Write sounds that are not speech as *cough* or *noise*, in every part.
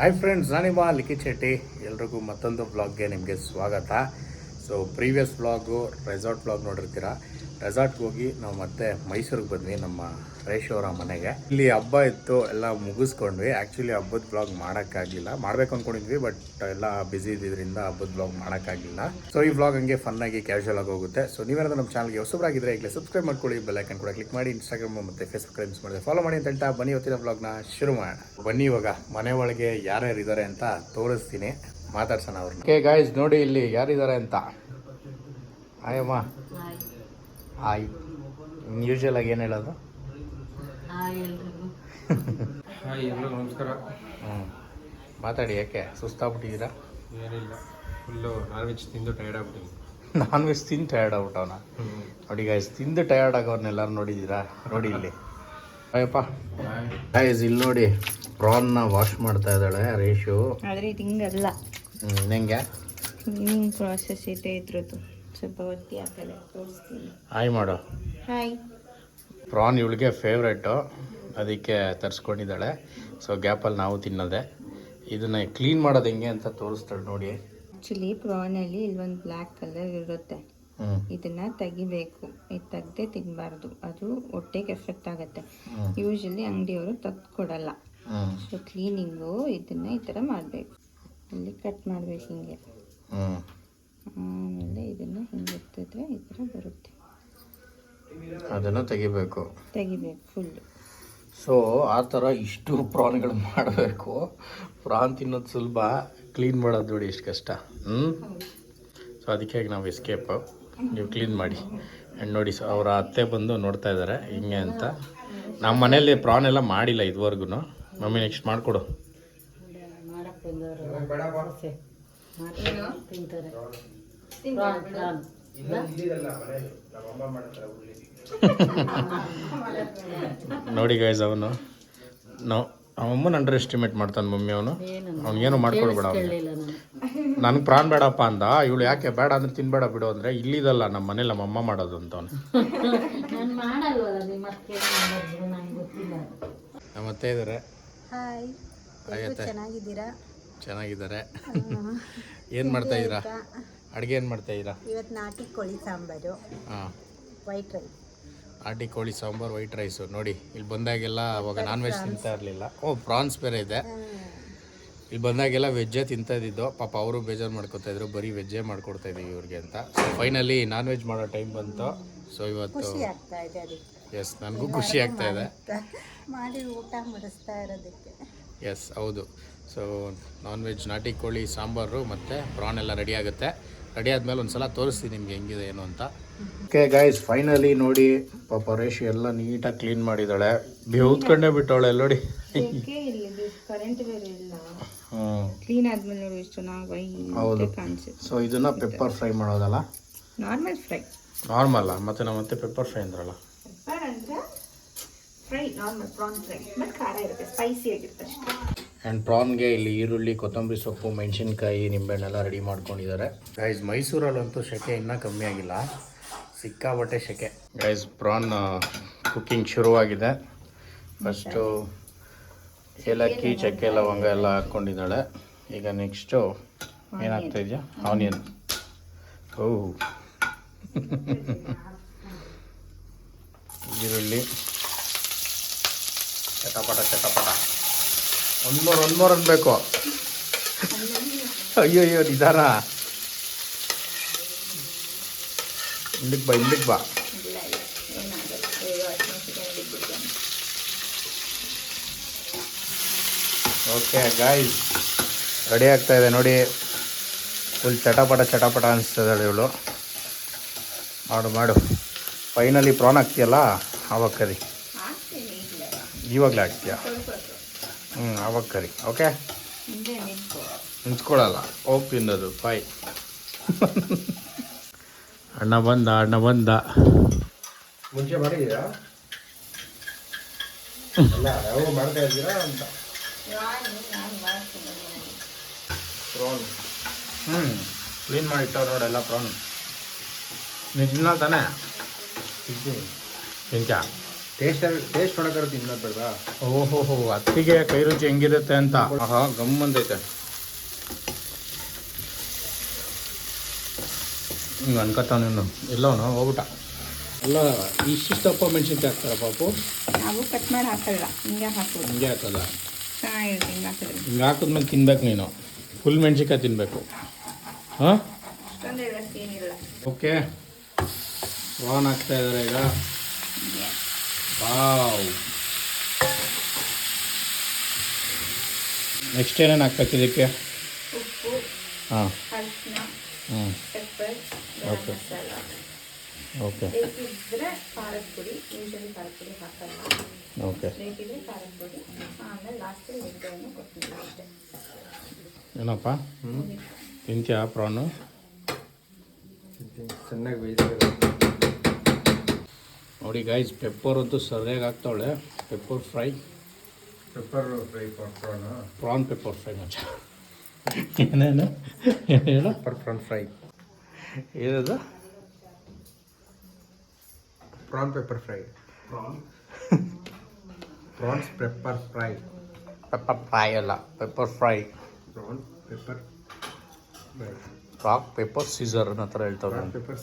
Hi friends ನಾನಿಮ್ಮ ಲಿಖಿತ್ ಶೆಟ್ಟಿ ಎಲ್ರಿಗೂ ಮತ್ತೊಂದು ಬ್ಲಾಗ್ಗೆ ನಿಮಗೆ ಸ್ವಾಗತ. So previous blog resort blog ನೋಡಿರ್ತೀರ? ರೆಸಾರ್ಟ್ಗೆ ಹೋಗಿ ನಾವು ಮತ್ತೆ ಮೈಸೂರಿಗೆ ಬಂದ್ವಿ, ನಮ್ಮ ಅವರ ಮನೆಗೆ. ಇಲ್ಲಿ ಹಬ್ಬ ಇತ್ತು, ಎಲ್ಲ ಮುಗಿಸ್ಕೊಂಡ್ವಿ. ಆ್ಯಕ್ಚುಲಿ ಹಬ್ಬದ ಬ್ಲಾಗ್ ಮಾಡೋಕ್ಕಾಗಿಲ್ಲ ಮಾಡಬೇಕು ಅಂದ್ಕೊಂಡಿದ್ವಿ ಬಟ್ ಎಲ್ಲ ಬ್ಯುಸಿ ಇದ್ದಿದ್ದರಿಂದ ಹಬ್ಬದ ಬ್ಲಾಗ್ ಮಾಡೋಕ್ಕಾಗಿಲ್ಲ ಸೊ ಈ ಬ್ಲಾಗ್ ಹಂಗೆ ಫನ್ನಾಗಿ ಕ್ಯಾಶುಯಲ್ ಆಗಿ ಹೋಗುತ್ತೆ. ಸೊ ನೀವೇನಾದ್ರೂ ನಮ್ಮ ಚಾನಲ್ಗೆ ಹೊಸಬರಾಗಿದ್ದರೆ ಈಗಲೇ ಸಬ್ಸ್ಕ್ರೈಬ್ ಮಾಡ್ಕೊಳ್ಳಿ. ಬೆಲ್ಲೈಕನ್ ಕೂಡ ಕ್ಲಿಕ್ ಮಾಡಿ ಇನ್ಸ್ಟಾಗ್ರಾಮ್ ಮತ್ತು ಫೇಸ್ಬುಕ್ ಮಿಸ್ ಮಾಡಿದೆ ಫಾಲೋ ಮಾಡಿ ಅಂತ ಹೇಳ್ತಾ ಬನ್ನಿ ಇವತ್ತಿನ ಬ್ಲಾಗ್ನ ಶುರು ಮಾಡೋಣ. ಬನ್ನಿ ಇವಾಗ, ಮನೆ ಒಳಗೆ ಯಾರ್ಯಾರು ಇದ್ದಾರೆ ಅಂತ ತೋರಿಸ್ತೀನಿ. ಮಾತಾಡ್ಸೋಣ ಅವ್ರನ್ನ. ಓಕೆ ಗಾಯ್ಸ್ ನೋಡಿ ಇಲ್ಲಿ ಯಾರಿದ್ದಾರೆ ಅಂತ. ಆಯಮ್ಮ ಹಾಯ್. ಯೂಶಲ್ ಆಗಿ ಏನು ಹೇಳೋದು? ಹಾಯ್ ಎಲ್ಲರಿಗೂ ನಮಸ್ಕಾರ. ಹ್ಞೂ ಮಾತಾಡಿ ಯಾಕೆ? ಸುಸ್ತಾಗ್ಬಿಟ್ಟಿದ್ದೀರಾ? ಏನಿಲ್ಲ. ಫುಲ್ಲು ನಾನ್ ವೆಜ್ ತಿಂದು ಟಯರ್ಡ್ ಆಗ್ಬಿಟ್ಟಿದ್ದೀನಿ. ನಾನ್ ವೆಜ್ ತಿಂದು ಟಯರ್ಡ್ ಆಗ್ಬಿಟ್ಟವನ? ನೋಡಿ ಗಾಯ್ಸ್ ತಿಂದು ಟಯರ್ಡ್ ಆಗೋರ್ನೆಲ್ಲರೂ ನೋಡಿದ್ದೀರಾ? ನೋಡಿ ಇಲ್ಲಿ. ಅಯ್ಯಪ್ಪ ಗಾಯ್ಸ್ ಇಲ್ಲಿ ನೋಡಿ ಪ್ರಾನ್ನ ವಾಶ್ ಮಾಡ್ತಾ ಇದ್ದಾಳೆ ರೇಷು ಆದರೆ ಇದು ಹಿಂಗಲ್ಲ. ಹ್ಞೂ ಹೆಂಗೆ ಕ್ಲೀನಿಂಗ್ ಪ್ರಾಸೆಸ್ ಇದೆ ಇದ್ರದ್ದು. ಸ್ವಲ್ಪ ಒತ್ತಿ ಹಾಕಲ್ಲ ತೋರಿಸ್ತೀನಿ. ಹಾಯ್ ಮಾಡು. ಹಾಯ್ ಪ್ರಾನ್ ಇವಳಿಗೆ ಫೇವ್ರೇಟು ಅದಕ್ಕೆ ತರಿಸ್ಕೊಂಡಿದ್ದಾಳೆ. ಸೊ ಗ್ಯಾಪಲ್ಲಿ ನಾವು ತಿನ್ನೋದೆ. ಇದನ್ನು ಕ್ಲೀನ್ ಮಾಡೋದು ಹೆಂಗೆ ಅಂತ ತೋರಿಸ್ತಾಳೆ ನೋಡಿ. ಆ್ಯಕ್ಚುಲಿ ಪ್ರಾನಲ್ಲಿ ಇಲ್ಲೊಂದು ಬ್ಲ್ಯಾಕ್ ಕಲರ್ ಇರುತ್ತೆ. ಇದನ್ನ ತೆಗಿಬೇಕು. ಇದು ತೆಗ್ದೇ ತಿನ್ನಬಾರ್ದು ಅದು ಹೊಟ್ಟೆಗೆ ಎಫೆಕ್ಟ್ ಆಗುತ್ತೆ. ಯೂಶಲಿ ಅಂಗಡಿಯವರು ತೆಗ್ದುಕೊಡಲ್ಲ ಕೊಡಲ್ಲ ಸೊ ಕ್ಲೀನಿಂಗು ಇದನ್ನ ಈ ಥರ ಮಾಡಬೇಕು. ಇಲ್ಲಿ ಕಟ್ ಮಾಡಬೇಕು ಹಿಂಗೆ. ಹ್ಞೂ ಆಮೇಲೆ ಇದನ್ನ ಹಿಂಗೆ ಎತ್ತಿದ್ರೆ ಈ ಥರ ಬರುತ್ತೆ ಅದನ್ನು ತೆಗಿಬೇಕು ತೆಗಿಬೇಕು ಫುಲ್ಲು ಸೊ ಆ ಥರ ಇಷ್ಟು ಪ್ರಾನ್ಗಳು ಮಾಡಬೇಕು ಪ್ರಾನ್ ತಿನ್ನೋದು ಸುಲಭ ಕ್ಲೀನ್ ಮಾಡೋದು ನೋಡಿ ಎಷ್ಟು ಕಷ್ಟ ಹ್ಞೂ ಸೊ ಅದಕ್ಕೆ ನಾವು ಎಸ್ಕೇಪು ನೀವು ಕ್ಲೀನ್ ಮಾಡಿ ಆ್ಯಂಡ್ ನೋಡಿ ಸೊ ಅವರ ಅತ್ತೆ ಬಂದು ನೋಡ್ತಾ ಇದ್ದಾರೆ ಹಿಂಗೆ ಅಂತ ನಮ್ಮ ಮನೇಲಿ ಪ್ರಾನ್ ಎಲ್ಲ ಮಾಡಿಲ್ಲ ಇದುವರೆಗೂ ಮಮ್ಮಿ ನೆಕ್ಸ್ಟ್ ಮಾಡಿಕೊಡು *laughs* ನೋಡಿ ಗೈಸ್ ಅವನು ನಾವು ಅವಮ್ಮನ ಅಂಡರ್ ಎಸ್ಟಿಮೇಟ್ ಮಾಡ್ತಾನೆ ಮಮ್ಮಿ ಅವನು. ಅವ್ನಿಗೇನು ಮಾಡ್ಕೊಳ್ಬೇಡ ಅವನು. ನನಗೆ ಪ್ರಾಣ ಬೇಡಪ್ಪ ಅಂದ ಇವಳು ಯಾಕೆ ಬೇಡ ಅಂದ್ರೆ ತಿನ್ಬೇಡ ಬಿಡು ಅಂದರೆ ಇಲ್ಲಿದಲ್ಲ ನಮ್ಮ ಮನೇಲಿ ನಮ್ಮ ಅಮ್ಮ ಮಾಡೋದು ಅಂತ ಅವನು. ನಮ್ಮ ಅತ್ತೆ ಇದ್ದಾರೆ. ಚೆನ್ನಾಗಿದ್ದೀರಾ? ಚೆನ್ನಾಗಿದ್ದಾರೆ. ಏನು ಮಾಡ್ತಾ ಇದ್ದೀರಾ? ಅಡುಗೆ ಏನು ಮಾಡ್ತಾ ಇದ್ದೀರಾ? ಇವತ್ತು ನಾಟಿ ಕೋಳಿ ಸಾಂಬಾರು. ಹಾಂ. White rice. ನಾಟಿ ಕೋಳಿ ಸಾಂಬಾರು ವೈಟ್ ರೈಸು. ನೋಡಿ ಇಲ್ಲಿ ಬಂದಾಗೆಲ್ಲ ಅವಾಗ ನಾನ್ ವೆಜ್ ತಿಂತಾ ಇರಲಿಲ್ಲ. ಓ ಪ್ರಾನ್ಸ್ ಬೇರೆ ಇದೆ. ಇಲ್ಲಿ ಬಂದಾಗೆಲ್ಲ ವೆಜ್ಜೇ ತಿಂತಾ ಇದ್ದಿದ್ದು. ಪಾಪ ಅವರು ಬೇಜಾರು ಮಾಡ್ಕೊತಾ ಇದ್ರು. ಬರೀ ವೆಜ್ಜೇ ಮಾಡ್ಕೊಡ್ತಾ ಇದೀವಿ ಇವ್ರಿಗೆ ಅಂತ. ಸೊ ಫೈನಲಿ ನಾನ್ ವೆಜ್ ಮಾಡೋ ಟೈಮ್ ಬಂತು. ಸೊ ಇವತ್ತು ಎಸ್ ನನಗೂ ಖುಷಿ ಆಗ್ತಾ ಇದೆ. ಮಾಡಿ ಊಟ ಮಾಡಿಸ್ತಾ ಇರೋದಕ್ಕೆ. ಎಸ್ ಹೌದು. ಸೊ ನಾನ್ ವೆಜ್ ನಾಟಿ ಕೋಳಿ ಸಾಂಬಾರು ಮತ್ತು ಪ್ರಾನ್ ಎಲ್ಲ ರೆಡಿ ಆಗುತ್ತೆ. ರೆಡಿ ಆದಮೇಲೆ ಒಂದು ಸಲ ತೋರಿಸ್ತೀನಿ ನಿಮ್ಗೆ ಹೆಂಗಿದೆ ಏನು ಅಂತ. ಓಕೆ ಗೈಸ್ ಫೈನಲಿ ನೋಡಿ ಪಾಪ ರೇಷು ಎಲ್ಲ ನೀಟಾಗಿ ಕ್ಲೀನ್ ಮಾಡಿದ್ದಾಳೆ. ಬೆವ್ತ್ಕೊಂಡೇ ಬಿಟ್ಟವಳೆ ನೋಡಿ. ಇಲ್ಲಿ ಕರೆಂಟ್ ಬೇರೆ ಇಲ್ಲ. ಹ್ಞೂ ಕ್ಲೀನ್ ಆದ್ಮೇಲೆ ನೋಡಿ ಎಷ್ಟು ಚೆನ್ನಾಗಿ ಹೌದು. ಕಾಣಿಸುತ್ತೆ. ಸೊ ಇದನ್ನ ಪೆಪ್ಪರ್ ಫ್ರೈ ಮಾಡೋದಲ್ಲ? ನಾರ್ಮಲ್ ಫ್ರೈ ನಾರ್ಮಲ್ಲ ಮತ್ತೆ ನಾವು ಮತ್ತೆ ಪೆಪ್ಪರ್ ಫ್ರೈ ಅಂದ್ರಲ್ಲ? Fry normal prawn fry but ಖಾರ ಇರುತ್ತೆ ಸ್ಪೈಸಿ ಆಗಿರುತ್ತೆ ಅಷ್ಟೇ. ಆ್ಯಂಡ್ ಪ್ರಾನ್ಗೆ ಇಲ್ಲಿ ಈರುಳ್ಳಿ ಕೊತ್ತಂಬರಿ ಸೊಪ್ಪು ಮೆಣಸಿನ್ಕಾಯಿ ನಿಂಬೆಹಣ್ಣೆಲ್ಲ ರೆಡಿ ಮಾಡ್ಕೊಂಡಿದ್ದಾರೆ. ಗೈಸ್ ಮೈಸೂರಲ್ಲಂತೂ ಸೆಕೆ ಇನ್ನೂ ಕಮ್ಮಿ ಆಗಿಲ್ಲ. ಸಿಕ್ಕಾಬಟ್ಟೆ ಸೆಕೆ ಗೈಸ್ ಪ್ರಾನ್ ಕುಕ್ಕಿಂಗ್ ಶುರುವಾಗಿದೆ. ಫಸ್ಟು ಏಲಕ್ಕಿ ಚಕ್ಕೆ ಲವಂಗ ಎಲ್ಲ ಹಾಕ್ಕೊಂಡಿದ್ದಾಳೆ ಈಗ ನೆಕ್ಸ್ಟು ಏನಾಗ್ತಾ ಇದೆಯಾ? ಆನಿಯನ್ ಓ ಈರುಳ್ಳಿ. ಚಟಪಟ ಚಟಪಟ. ಒಂದು ಮೂರು ಒಂದು ಅನ್ಬೇಕು. ಅಯ್ಯೋ ಅಯ್ಯೋ, ನಿಧಾನ. ಇಲ್ಲಿಗೆ ಬಾ ಇಲ್ಲಿಗೆ ಬಾ. ಓಕೆ ಗಾಯ್ಸ್ ರೆಡಿ ಆಗ್ತಾ ಇದೆ ನೋಡಿ. ಫುಲ್ ಚಟಪಟ ಚಟಪಟ ಅನಿಸ್ತದೆ ಇವಳು. ಮಾಡು ಮಾಡು. ಫೈನಲಿ ಪ್ರಾನ್ ಆಗ್ತೀಯಲ್ಲ ಆವಾಗ ಕರಿ ಇವಾಗಲೇ ಹಾಕ್ತೀಯ ಹ್ಞೂ ಅವಾಗ ಕರಿ ಓಕೆ? ನಿಂತ್ಕೊಳ್ಳಲ್ಲ ಹೋಗಿ ತಿನ್ನೋದು ಬಾಯ್ ಅಣ್ಣ ಬಂದ ಅಣ್ಣ ಬಂದ. ಮುಂಚೆ ಮಾಡಿದ್ದೀರಾ? ಅಲ್ಲ ಯಾವ ಮಾಡ್ತಾ ಇದ್ದೀರಾ ಅಂತ. ಪ್ರಾನ್ ಹ್ಞೂ ಕ್ಲೀನ್ ಮಾಡಿಟ್ಟವ್ರು ನೋಡೆಲ್ಲ ಪ್ರಾನ್ ನಿಜ ತಾನೇ? ಸಿಗ್ತೀನಿ ತಿಂತ್ಯಾ ಟೇಸ್ಟ್ ಟೇಸ್ಟ್ ನೋಡೋಕ್ಕಾರ ತಿನ್ನೋದು ಬೇಡವಾ? ಓಹೋ ಹೋ ಅತ್ತಿಗೆ ಕೈ ರುಚಿ ಹೆಂಗಿರುತ್ತೆ ಅಂತ. ಆಹಾ ಗಮ್ ಬಂದೈತೆ. ಹಿಂಗೆ ಅನ್ಕೋತಾವ ನೀನು. ಎಲ್ಲವನು ಹೋಗ್ಬಿಟ್ಟ. ಅಲ್ಲ ಇಷ್ಟಿಷ್ಟಪ್ಪ ಮೆಣಸಿನ್ಕಾಯಿ ಹಾಕ್ತಾರ ಪಾಪು? ನಾವು ಕಟ್ ಮಾಡಿ ಹಾಕಲ್ಲ ಹಿಂಗೆ ಹಾಕೋದು. ಹಿಂಗೆ ಹಾಕಲ್ಲ ಚೆನ್ನಾಗಿರುತ್ತೆ ಹಿಂಗೆ ಹಾಕಿದ್ರೆ ಹಿಂಗೆ ಹಾಕಿದ್ಮೇಲೆ ತಿನ್ಬೇಕು ನೀನು. ಫುಲ್ ಮೆಣಸಿನ್ಕಾಯಿ ತಿನ್ನಬೇಕು ಹಾಂ? ಓಕೆ ವಾನ್ ಆಗ್ತಾ ಇದ್ದಾರೆ ಈಗ. ವಾವ್ ನೆಕ್ಸ್ಟ್ ಏನೇನು ಹಾಕ್ಬೇಕು ಇದಕ್ಕೆ? ಉಪ್ಪು ಹಾಂ. ಮಸಾಲ. ಓಕೆ ಓಕೆ ಅಷ್ಟೇ. ಏನಪ್ಪ? ತಿಂತ್ಯಾ ಪ್ರಾನು? ಚೆನ್ನಾಗಿ ಬೇಯಿಸ್ಬೇಕು ನೋಡಿ ಗೈಸ್ ಪೆಪ್ಪರ್ ಅಂತೂ ಸರಿಯಾಗಿ ಆಗ್ತಾವಳೆ pepper fry pepper fry prawn prawn pepper fry ಮಚ್ಚ ಏನೇನು? ಏನೇನೋ ಹೇಳು? ಪ್ರಾನ್ ಫ್ರೈ ಏನದು? Prawn pepper fry prawn prawns pepper fry pepper fry ಅಲ್ಲ pepper fry prawn pepper fry rock pepper caesar ಅನ್ನೋ ಥರ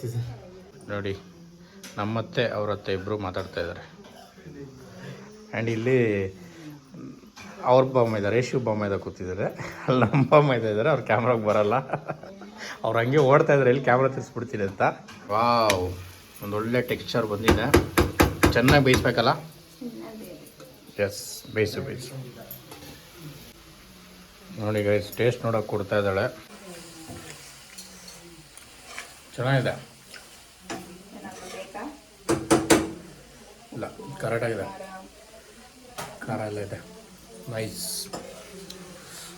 ಸೀಸರ್ ನೋಡಿ. ನಮ್ಮತ್ತೆ ಅವರತ್ತೆ ಇಬ್ಬರು ಮಾತಾಡ್ತಾ ಇದ್ದಾರೆ. ಆ್ಯಂಡ್ ಇಲ್ಲಿ ಅವ್ರ ಬಾಮ ಇದ್ದಾರೆ ಶಿವ ಬಾಮ ಇದ್ದ ಕೂತಿದ್ದಾರೆ. ಅಲ್ಲಿ ನಮ್ಮ ಬಾಮ ಇದ್ದಾರೆ ಅವ್ರ ಕ್ಯಾಮ್ರಾಗೆ ಬರಲ್ಲ. ಅವ್ರು ಹಂಗೆ ಓಡ್ತಾ ಇದ್ದಾರೆ ಇಲ್ಲಿ ಕ್ಯಾಮ್ರಾ ತಿರ್ಸ್ಬಿಡ್ತೀನಿ ಅಂತ. ವಾವ್ ಒಂದು ಒಳ್ಳೆ ಟೆಕ್ಸ್ಚರ್ ಬಂದಿದೆ. ಚೆನ್ನಾಗಿ ಬೇಯಿಸ್ಬೇಕಲ್ಲ? ಎಸ್ ಬೇಯಿಸು ಬೇಯಿಸು. ನೋಡಿ ಗೈಸ್ ಟೇಸ್ಟ್ ನೋಡೋಕೆ ಕೊಡ್ತಾ ಇದ್ದಾಳೆ. ಚೆನ್ನಾಗಿದೆ. ಇಲ್ಲ ಕರೆಕ್ಟಾಗಿದೆ ಖಾರ ಎಲ್ಲ ಇದೆ. ನೈಸ್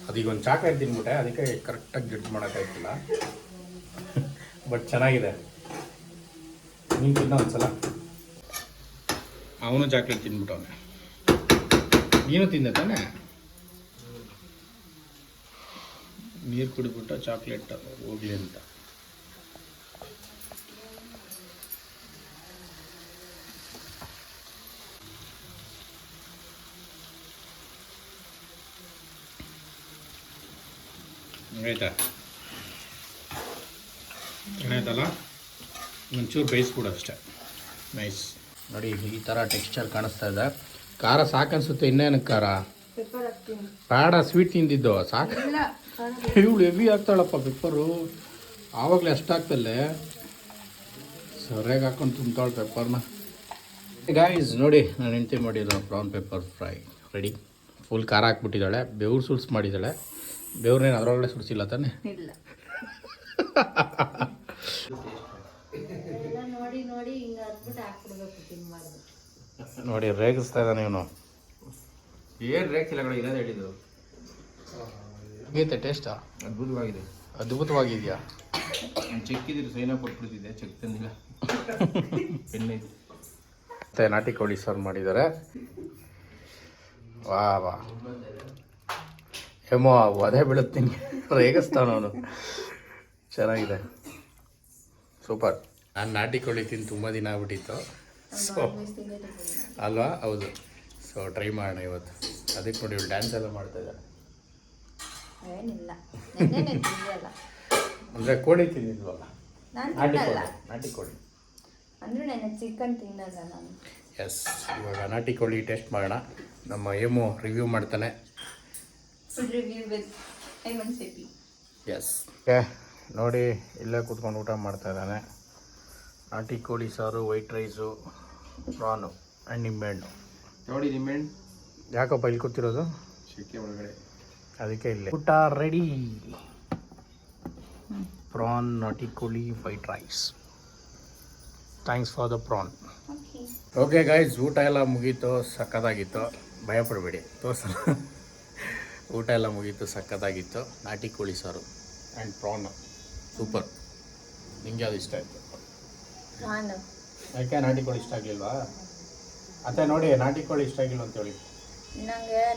ಅದೀಗ ಒಂದು ಚಾಕ್ಲೇಟ್ ತಿಂದ್ಬಿಟ್ಟೆ ಅದಕ್ಕೆ ಕರೆಕ್ಟಾಗಿ ಜಡ್ಜ್ ಮಾಡೋಕ್ಕಾಗ್ತಿಲ್ಲ ಬಟ್ ಚೆನ್ನಾಗಿದೆ. ನೀನು ತಿನ್ನ ಒಂದ್ಸಲ. ಅವನು ಚಾಕ್ಲೇಟ್ ತಿಂದ್ಬಿಟ್ಟವನೆ ನೀನು ತಿಂದೆ ತಾನೆ? ನೀರು ಕುಡಿದ್ಬಿಟ್ಟು ಚಾಕ್ಲೇಟ್ ಹೋಗಲಿ ಅಂತ. ಆಯ್ತಾ? ಏನಾಯ್ತಲ್ಲ ಒಂಚೂರು ಬೇಯಿಸ್ಬಿಡು ಅಷ್ಟೇ. ನೈಸ್. ನೋಡಿ ಈ ಥರ ಟೆಕ್ಸ್ಚರ್ ಕಾಣಿಸ್ತಾ ಇದೆ. ಖಾರ ಸಾಕನ್ಸುತ್ತೆ ಇನ್ನೇನು ಖಾರ? ಪ್ಯಾಡ ಬೇಡ ಸ್ವೀಟ್ ತಿಂದಿದ್ದು ಸಾಕು? ಇವಳು ಹೆವಿ ಆಗ್ತಾಳಪ್ಪ ಪೆಪ್ಪರು ಆವಾಗಲೇ ಅಷ್ಟಾಗ್ತಲ್ಲೇ ಸರಿಯಾಗಿ ಹಾಕೊಂಡು ತುಂಬ್ತಾಳೆ ಪೆಪ್ಪರ್ನ ಗಾಯ್ಸ್ ನೋಡಿ ನಾನು ಹೆಂಡ್ತಿ ಮಾಡಿದ್ದು prawn pepper fry ready full ಖಾರ ಹಾಕ್ಬಿಟ್ಟಿದ್ದಾಳೆ ಬೆವ್ರು ಸುಲ್ಸ್ ಮಾಡಿದ್ದಾಳೆ. ಬೆವ್ರನ್ನೇನು ಅದರೊಳಗಡೆ ಸುಡಿಸಿಲ್ಲ ತಾನೆ? ಇಲ್ಲ. ನೋಡಿ ನೋಡಿ ಹಿಂಗೆ ಹತ್ಬಿಟ್ಟು ಹಾಕ್ಬಿಡ್ಬೇಕು ತಿನ್ಬಾರ್ದು. ನೋಡಿ ರೇಗಿಸ್ತಾ ಇದ್ದಾನೆ ಇವನು. ಏನು ರೇಗಿಸಿಲ್ಲ ಕಡೆ ಇರೋದು ಹೇಳಿದ್ದು. ಹೇಗೈತೆ ಟೇಸ್ಟಾ? ಅದ್ಭುತವಾಗಿದೆ. ಅದ್ಭುತವಾಗಿದೆಯಾ? ನಾನು ಚೆಕ್ ಇದ್ರೆ ಸೈನ ಕೊಟ್ಬಿಡ್ತಿದ್ದೆ ಚೆಕ್ ತಂದಿಲ್ಲ. ತ *laughs* ಮತ್ತೆ ನಾಟಿ ಕೋಳಿ ಸರ್ವ್ ಮಾಡಿದ್ದಾರೆ. ವಾ ವಾ. ಏಮೋ ಅದೇ ಬೀಳುತ್ತೀನಿ. ರೇಗಿಸ್ತಾನ ಅವನು. ಚೆನ್ನಾಗಿದೆ. ಸೂಪರ್. ನಾನು ನಾಟಿ ಕೋಳಿ ತಿಂದು ತುಂಬ ದಿನ ಆಗ್ಬಿಟ್ಟಿತ್ತು. ಸೊ ಅಲ್ವಾ? ಹೌದು. ಸೊ ಟ್ರೈ ಮಾಡೋಣ ಇವತ್ತು. ಅದಕ್ಕೆ ನೋಡಿ ಇವಳು ಡ್ಯಾನ್ಸ್ ಎಲ್ಲ ಮಾಡ್ತಾ ಇದ್ದಾರೆ ಅಂದರೆ ಕೋಳಿ ತಿಂದಿದ್ವಲ್ಲ? ನಾನು ನಾಟಿ ಕೋಳಿ ನಾಟಿ ಕೋಳಿ ಅಂದ್ರೆ ನೆನ್ನೆ ಚಿಕನ್ ತಿನ್ನಲ್ಲ ನಾನು. ಎಸ್ ಇವಾಗ ನಾಟಿ ಕೋಳಿ ಟೇಸ್ಟ್ ಮಾಡೋಣ. ನಮ್ಮ ಏಮು ರಿವ್ಯೂ ಮಾಡ್ತಾನೆ. Food review with Aiman CP yes okay ನೋಡಿ ಇಲ್ಲೇ ಕುತ್ಕೊಂಡು ಊಟ ಮಾಡ್ತಾ ಇದ್ದಾನೆ. ನಾಟಿ ಕೋಳಿ ಸಾರು ವೈಟ್ ರೈಸು ಪ್ರಾನು ಆ್ಯಂಡ್ ನಿಂಬೆಹಣ್ಣು. ನೋಡಿ ನಿಮ್ಮೆಣ್ಣು ಯಾಕಪ್ಪ ಇಲ್ಲಿ ಕೂತಿರೋದು? ಶೆಕೆ ಒಳಗಡೆ. ಅದಕ್ಕೆ ಇಲ್ಲೇ. ಊಟ ರೆಡಿ ಪ್ರಾನ್ ನಾಟಿ ಕೋಳಿ white rice thanks for the prawn okay guys guys ಊಟ ಎಲ್ಲ ಮುಗೀತು ಸಖತ್ತಾಗಿತ್ತು. ಭಯಪಡಬೇಡಿ. ತೋರ್ಸಲ್ಲ ಊಟ ಎಲ್ಲ ಮುಗೀತು ಸಕ್ಕತ್ತಾಗಿತ್ತು ನಾಟಿ ಕೋಳಿ ಸಾರು ಆ್ಯಂಡ್ ಪ್ರಾನ್ ಸೂಪರ್ ನಿಮಗೆ ಅದು ಇಷ್ಟ ಆಯಿತು? ಯಾಕೆ ನಾಟಿ ಕೋಳಿ ಇಷ್ಟ ಆಗಲಿಲ್ವಾ? ಅತ್ತೆ ನೋಡಿ ನಾಟಿ ಕೋಳಿ ಇಷ್ಟ ಆಗಿಲ್ಲ ಅಂತೇಳಿ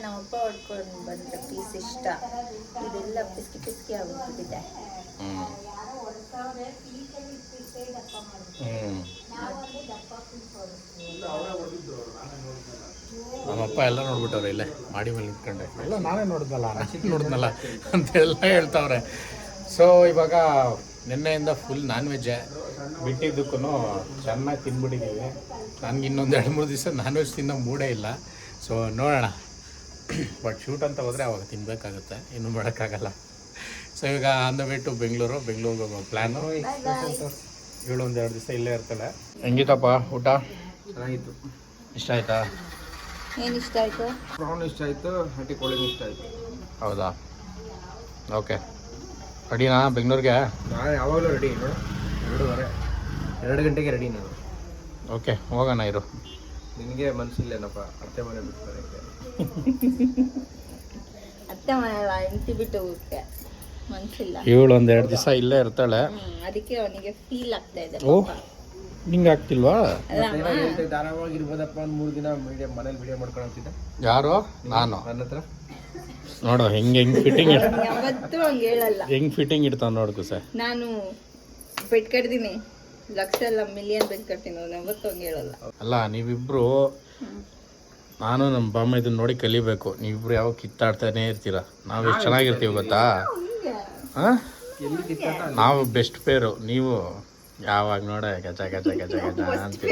ನಮ್ಮ ಅಪ್ಪ ಹೊಡ್ಕೊಂಡು ಬಂದ ಪೀಸ್ ಇಷ್ಟ. ಇದೆಲ್ಲ ಪಿಸ್ಕಿ ಪಿಸ್ಕಿ ಆಗ್ಬಿಟ್ಟಿದೆ ಹ್ಞೂ ಹ್ಞೂ ನಮ್ಮಪ್ಪ ಎಲ್ಲ ನೋಡ್ಬಿಟ್ಟವ್ರೆ ಇಲ್ಲೇ ಮಾಡಿ ಮೇಲೆ ನಿಂತ್ಕೊಂಡೆ. ಎಲ್ಲ ನಾನೇ ನೋಡಿದ್ನಲ್ಲ. ಚಿಕ್ಕ ನೋಡಿದ್ನಲ್ಲ ಅಂತೆಲ್ಲ ಹೇಳ್ತಾವ್ರೆ. ಸೊ ಇವಾಗ ನಿನ್ನೆಯಿಂದ ಫುಲ್ ನಾನ್ ವೆಜ್ಜೇ ಬಿಟ್ಟಿದ್ದಕ್ಕೂ ಚೆನ್ನಾಗಿ ತಿನ್ಬಿಟ್ಟಿದ್ದೀವಿ. ನನಗೆ ಇನ್ನೊಂದು ಎರಡು ಮೂರು ದಿವಸ ನಾನ್ ವೆಜ್ ತಿನ್ನೋ ಮೂಡೇ ಇಲ್ಲ. ಸೊ ನೋಡೋಣ. ಬಟ್ ಶೂಟ್ ಅಂತ ಹೋದರೆ ಅವಾಗ ತಿನ್ನಬೇಕಾಗುತ್ತೆ ಇನ್ನೂ ಮಾಡೋಕ್ಕಾಗಲ್ಲ. ಸೊ ಈಗ on the way to Bengaluru ಬೆಂಗಳೂರಿಗೆ ಹೋಗೋ ಪ್ಲ್ಯಾನು ಇವಳು ಒಂದು ಎರಡು ದಿವಸ ಇಲ್ಲೇ ಇರ್ತಾಳೆ. ಹೆಂಗಿತ್ತಪ್ಪ ಊಟ? ಚೆನ್ನಾಗಿತ್ತು. ಇಷ್ಟ ಆಯ್ತಾ? ಏನು ಇಷ್ಟ ಆಯಿತು? ಪ್ರಾನ್ ಇಷ್ಟ ಆಯಿತು ಹಟ್ಟಿ ಕೋಳಿನೂ ಇಷ್ಟ ಆಯಿತು. ಹೌದಾ? ಓಕೆ. ರೆಡಿನಾ ಬೆಂಗಳೂರಿಗೆ? ನಾನು ಯಾವಾಗಲೂ ರೆಡಿ ನೋಡು ಎರಡೂವರೆ ಎರಡು ಗಂಟೆಗೆ ರೆಡಿ ನಾನು. ಓಕೆ ಹೋಗೋಣ ಇರು. ನಿನಗೆ ಮನಸ್ಸಿಲ್ಲೇನಪ್ಪ ಅತ್ತೆ ಮನೆ ಬಿಟ್ಟು ಬರೋಕ್ಕೆ. ಅತ್ತೆ ಮನೆಯಲ್ಲ ಹೆಂಡತಿ ಬಿಟ್ಟು ಹೋಗುತ್ತೆ ಮನ್ಸಿಲ್ಲ. ಇವಳು ಒಂದು ಎರಡು ದಿವಸ ಇಲ್ಲೇ ಇರ್ತಾಳೆ. ಅದಕ್ಕೆ ಅವನಿಗೆ ಫೀಲ್ ಆಗ್ತಾ ಇದೆ ಓ. ನಿಂಗೆ ಆಗ್ತಿಲ್ವಾ ಹೇಳ್ತಾ ಒಂದು ಮೂರು ದಿನ ಮೀಡಿಯಾ ಮನೇಲಿ ವಿಡಿಯೋ ಮಾಡ್ಕೊಳಂತಿದ್ದೆ ಯಾರು? ನಾನು. ನನ್ನ ಹತ್ರ. ನೋಡು ಹೆಂಗೆ ಹೆಂಗೆ ಫಿಟ್ಟಿಂಗ್ ಯಾವತ್ತೂ ಹಂಗೆ ಹೇಳಲ್ಲ. ಹೆಂಗೆ ಫಿಟ್ಟಿಂಗ್ ಇಡ್ತಾನೆ ನೋಡ್ಕು ಸರ್ ನಾನು ಬೆಡ್ ಕಟ್ತೀನಿ. ಲಕ್ಷ ಅಲ್ಲ ಮಿಲಿಯನ್ ಬೆಡ್ ಕಟ್ತೀನಿ. ಅವ್ನು ಯಾವತ್ತೂ ಹಂಗೆ ಹೇಳಲ್ಲ. ಅಲ್ಲ ನೀವಿಬ್ರು ನಾನು ನಮ್ಮ ಬಾಮ ಇದನ್ನ ನೋಡಿ ಕಲಿಬೇಕು. ನೀವಿಬ್ರು ಯಾವಾಗ ಕಿತ್ತಾಡ್ತಾನೆ ಇರ್ತೀರ. ನಾವು ಎಷ್ಟು ಚೆನ್ನಾಗಿರ್ತೀವಿ ಗೊತ್ತಾ? ಹಾಂ? ಎಲ್ಲಿ ನಾವು ಬೆಸ್ಟ್ ಪೇರು ನೀವು. ಯಾವಾಗ ನೋಡ ಗಜ ಗಜ ಗಜ ಗಜ ಅಂತ.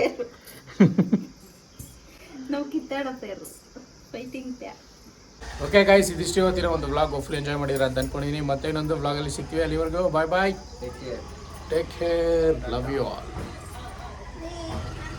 *laughs* ನಾವು ಕಿತ್ತಾಡೋ ಪೇರು ಫೈಟಿಂಗ್ ಪ್ಯಾ ಓಕೆ ಗೈಸ್ ಇದಿಷ್ಟು ಇವತ್ತಿನ ಒಂದು ವ್ಲಾಗ್ ಫುಲ್ ಎಂಜಾಯ್ ಮಾಡಿದ್ರೆ ಅಂತ ಅನ್ಕೊಂಡಿದ್ದೀನಿ. ಮತ್ತೆ ಇನ್ನೊಂದು ವ್ಲಾಗಲ್ಲಿ ಸಿಗ್ತೀವಿ ಅಲ್ಲಿವರೆಗೂ. Bye bye. Take care love you all